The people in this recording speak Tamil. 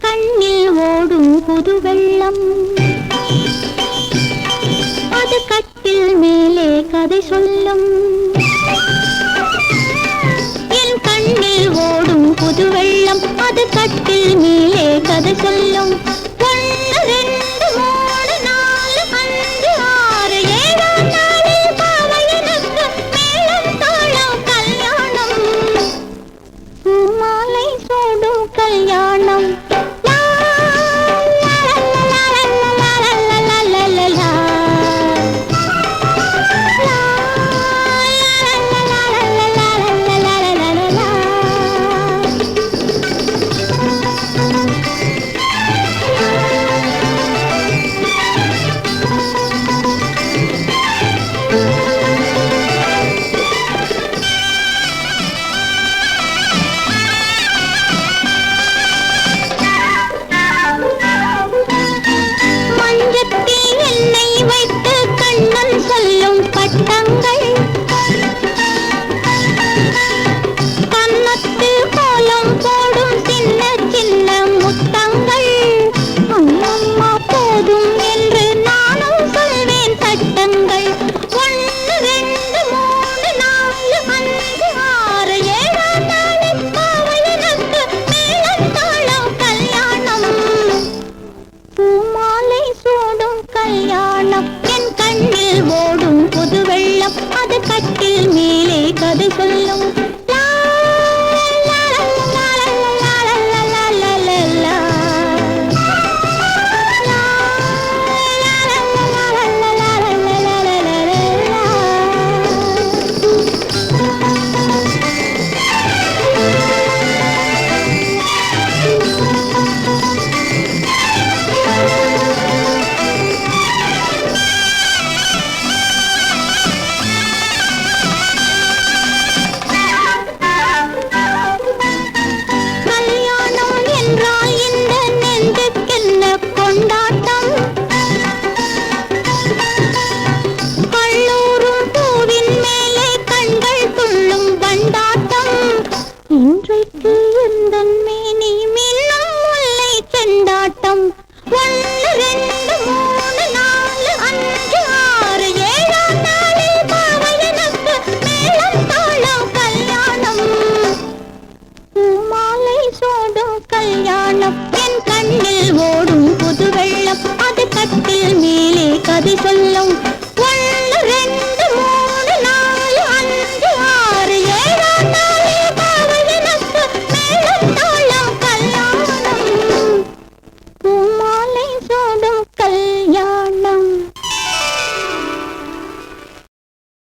கண்ணில் ஓடும் புது வெள்ளம் அது கட்டில் மேலே கதை சொல்லும். என் கண்ணில் ஓடும் புது வெள்ளம் அது கட்டில் மேலே கதை சொல்லும். Спасибо и Thank you. Beep, beep.